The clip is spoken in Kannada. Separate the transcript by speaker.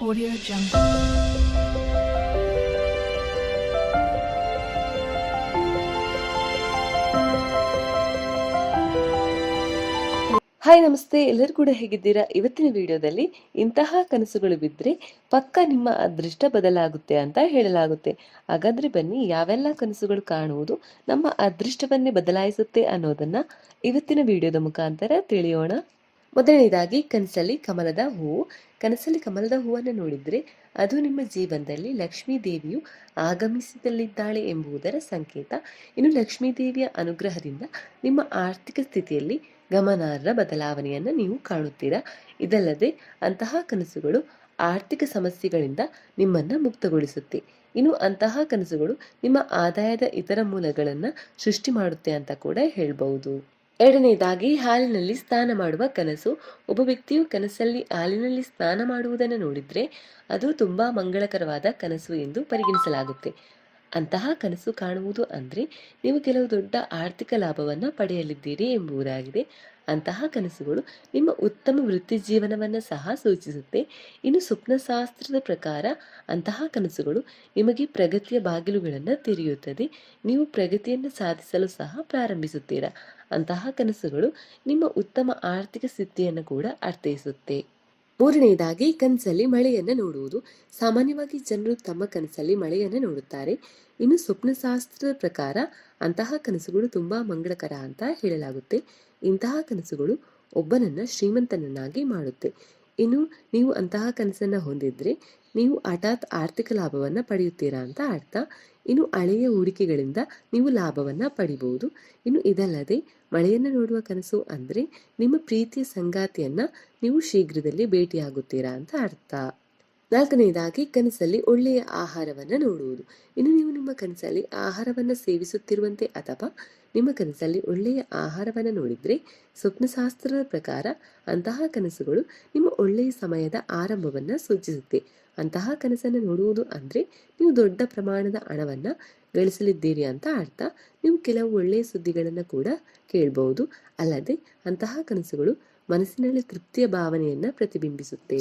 Speaker 1: Audio Jungle.
Speaker 2: ಹಾಯ್ ನಮಸ್ತೆ. ಎಲ್ಲರೂ ಕೂಡ ಹೇಗಿದ್ದೀರಾ? ಇವತ್ತಿನ ವಿಡಿಯೋದಲ್ಲಿ ಇಂತಹ ಕನಸುಗಳು ಬಿದ್ದರೆ ಪಕ್ಕ ನಿಮ್ಮ ಅದೃಷ್ಟ ಬದಲಾಗುತ್ತೆ ಅಂತ ಹೇಳಲಾಗುತ್ತೆ. ಹಾಗಾದ್ರೆ ಬನ್ನಿ, ಯಾವೆಲ್ಲ ಕನಸುಗಳು ಕಾಣುವುದು ನಮ್ಮ ಅದೃಷ್ಟವನ್ನೇ ಬದಲಾಯಿಸುತ್ತೆ ಅನ್ನೋದನ್ನ ಇವತ್ತಿನ ವಿಡಿಯೋದ ಮುಖಾಂತರ ತಿಳಿಯೋಣ. ಮೊದಲನೇದಾಗಿ ಕನಸಲ್ಲಿ ಕಮಲದ ಹೂವು ಕನಸಲ್ಲಿ ಕಮಲದ ಹೂವನ್ನು ನೋಡಿದರೆ ಅದು ನಿಮ್ಮ ಜೀವನದಲ್ಲಿ ಲಕ್ಷ್ಮೀ ದೇವಿಯು ಆಗಮಿಸಿದಲ್ಲಿದ್ದಾಳೆ ಎಂಬುದರ ಸಂಕೇತ. ಇನ್ನು ಲಕ್ಷ್ಮೀ ದೇವಿಯ ಅನುಗ್ರಹದಿಂದ ನಿಮ್ಮ ಆರ್ಥಿಕ ಸ್ಥಿತಿಯಲ್ಲಿ ಗಮನಾರ್ಹ ಬದಲಾವಣೆಯನ್ನು ನೀವು ಕಾಣುತ್ತೀರಾ? ಇದಲ್ಲದೆ ಅಂತಹ ಕನಸುಗಳು ಆರ್ಥಿಕ ಸಮಸ್ಯೆಗಳಿಂದ ನಿಮ್ಮನ್ನು ಮುಕ್ತಗೊಳಿಸುತ್ತೆ. ಇನ್ನು ಅಂತಹ ಕನಸುಗಳು ನಿಮ್ಮ ಆದಾಯದ ಇತರ ಮೂಲಗಳನ್ನು ಸೃಷ್ಟಿ ಮಾಡುತ್ತೆ ಅಂತ ಕೂಡ ಹೇಳ್ಬಹುದು. ಎರಡನೇದಾಗಿ ಹಾಲಿನಲ್ಲಿ ಸ್ನಾನ ಮಾಡುವ ಕನಸು. ಒಬ್ಬ ವ್ಯಕ್ತಿಯು ಕನಸಲ್ಲಿ ಹಾಲಿನಲ್ಲಿ ಸ್ನಾನ ಮಾಡುವುದನ್ನು ನೋಡಿದರೆ ಅದು ತುಂಬಾ ಮಂಗಳಕರವಾದ ಕನಸು ಎಂದು ಪರಿಗಣಿಸಲಾಗುತ್ತೆ. ಅಂತಹ ಕನಸು ಕಾಣುವುದು ಅಂದ್ರೆ ನೀವು ಕೆಲವು ದೊಡ್ಡ ಆರ್ಥಿಕ ಲಾಭವನ್ನು ಪಡೆಯಲಿದ್ದೀರಿ ಎಂಬುದಾಗಿದೆ. ಅಂತಹ ಕನಸುಗಳು ನಿಮ್ಮ ಉತ್ತಮ ವೃತ್ತಿ ಜೀವನವನ್ನು ಸಹ ಸೂಚಿಸುತ್ತೆ. ಇನ್ನು ಸ್ವಪ್ನಶಾಸ್ತ್ರದ ಪ್ರಕಾರ ಅಂತಹ ಕನಸುಗಳು ನಿಮಗೆ ಪ್ರಗತಿಯ ಬಾಗಿಲುಗಳನ್ನು ತೆರೆಯುತ್ತದೆ. ನೀವು ಪ್ರಗತಿಯನ್ನು ಸಾಧಿಸಲು ಸಹ ಪ್ರಾರಂಭಿಸುತ್ತೀರಾ? ಅಂತಹ ಕನಸುಗಳು ನಿಮ್ಮ ಉತ್ತಮ ಆರ್ಥಿಕ ಸ್ಥಿತಿಯನ್ನು ಕೂಡ ಅರ್ಥೈಸುತ್ತೆ. ಮೂರನೆಯದಾಗಿ ಕನಸಲ್ಲಿ ಮಳೆಯನ್ನು ನೋಡುವುದು. ಸಾಮಾನ್ಯವಾಗಿ ಜನರು ತಮ್ಮ ಕನಸಲ್ಲಿ ಮಳೆಯನ್ನು ನೋಡುತ್ತಾರೆ. ಇನ್ನು ಸ್ವಪ್ನಶಾಸ್ತ್ರದ ಪ್ರಕಾರ ಅಂತಹ ಕನಸುಗಳು ತುಂಬಾ ಮಂಗಳಕರ ಅಂತ ಹೇಳಲಾಗುತ್ತೆ. ಇಂತಹ ಕನಸುಗಳು ಒಬ್ಬನನ್ನ ಶ್ರೀಮಂತನನ್ನಾಗಿ ಮಾಡುತ್ತೆ. ಇನ್ನು ನೀವು ಅಂತಹ ಕನಸನ್ನ ಹೊಂದಿದ್ರೆ ನೀವು ಹಠಾತ್ ಆರ್ಥಿಕ ಲಾಭವನ್ನ ಪಡೆಯುತ್ತೀರಾ ಅಂತ ಅರ್ಥ. ಇನ್ನು ಹಳೆಯ ಹೂಡಿಕೆಗಳಿಂದ ನೀವು ಲಾಭವನ್ನ ಪಡಿಬಹುದು. ಇನ್ನು ಇದಲ್ಲದೆ ಮಳೆಯನ್ನು ನೋಡುವ ಕನಸು ಅಂದ್ರೆ ನಿಮ್ಮ ಪ್ರೀತಿಯ ಸಂಗಾತಿಯನ್ನ ನೀವು ಶೀಘ್ರದಲ್ಲಿ ಭೇಟಿಯಾಗುತ್ತೀರಾ ಅಂತ ಅರ್ಥ. ನಾಲ್ಕನೆಯದಾಗಿ ಕನಸಲ್ಲಿ ಒಳ್ಳೆಯ ಆಹಾರವನ್ನು ನೋಡುವುದು. ಇನ್ನು ನೀವು ನಿಮ್ಮ ಕನಸಲ್ಲಿ ಆಹಾರವನ್ನು ಸೇವಿಸುತ್ತಿರುವಂತೆ ಅಥವಾ ನಿಮ್ಮ ಕನಸಲ್ಲಿ ಒಳ್ಳೆಯ ಆಹಾರವನ್ನು ನೋಡಿದರೆ ಸ್ವಪ್ನಶಾಸ್ತ್ರದ ಪ್ರಕಾರ ಅಂತಹ ಕನಸುಗಳು ನಿಮ್ಮ ಒಳ್ಳೆಯ ಸಮಯದ ಆರಂಭವನ್ನು ಸೂಚಿಸುತ್ತೆ. ಅಂತಹ ಕನಸನ್ನು ನೋಡುವುದು ಅಂದರೆ ನೀವು ದೊಡ್ಡ ಪ್ರಮಾಣದ ಹಣವನ್ನು ಗಳಿಸಲಿದ್ದೀರಿ ಅಂತ ಅರ್ಥ. ನೀವು ಕೆಲವು ಒಳ್ಳೆಯ ಸುದ್ದಿಗಳನ್ನು ಕೂಡ ಕೇಳಬಹುದು ಅಲ್ಲದೆ ಅಂತಹ ಕನಸುಗಳು ಮನಸ್ಸಿನಲ್ಲಿ ತೃಪ್ತಿಯ ಭಾವನೆಯನ್ನು ಪ್ರತಿಬಿಂಬಿಸುತ್ತೆ.